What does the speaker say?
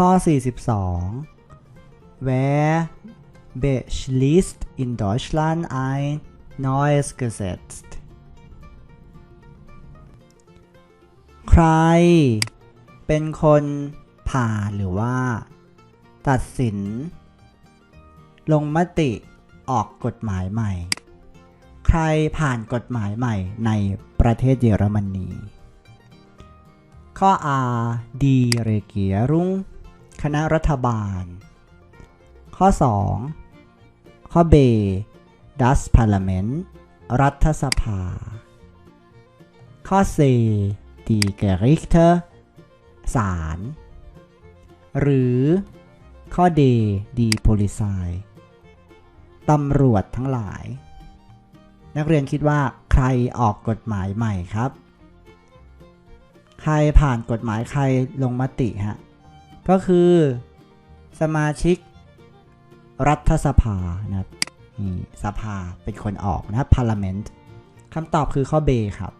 ข้อ 42 Wer beschließt in Deutschland ein neues Gesetz ใคร เป็นคนผ่านหรือว่า ตัดสิน ลงมติออกกฎหมายใหม่ ใครผ่านกฎหมายใหม่ในประเทศเยอรมนีข้อ R die Regierung คณะรัฐบาล ข้อ 2 ข้อ B das Parlament รัฐสภา ข้อ C die Gerichte ศาลหรือข้อ D die Polizei ตำรวจทั้งหลาย นักเรียนคิดว่าใครออกกฎหมายใหม่ครับ ใครผ่านกฎหมายใครลงมติฮะ ก็คือสมาชิกรัฐสภานะครับนี่สภาเป็นคนออกนะครับ parliament คำตอบคือข้อ B ครับ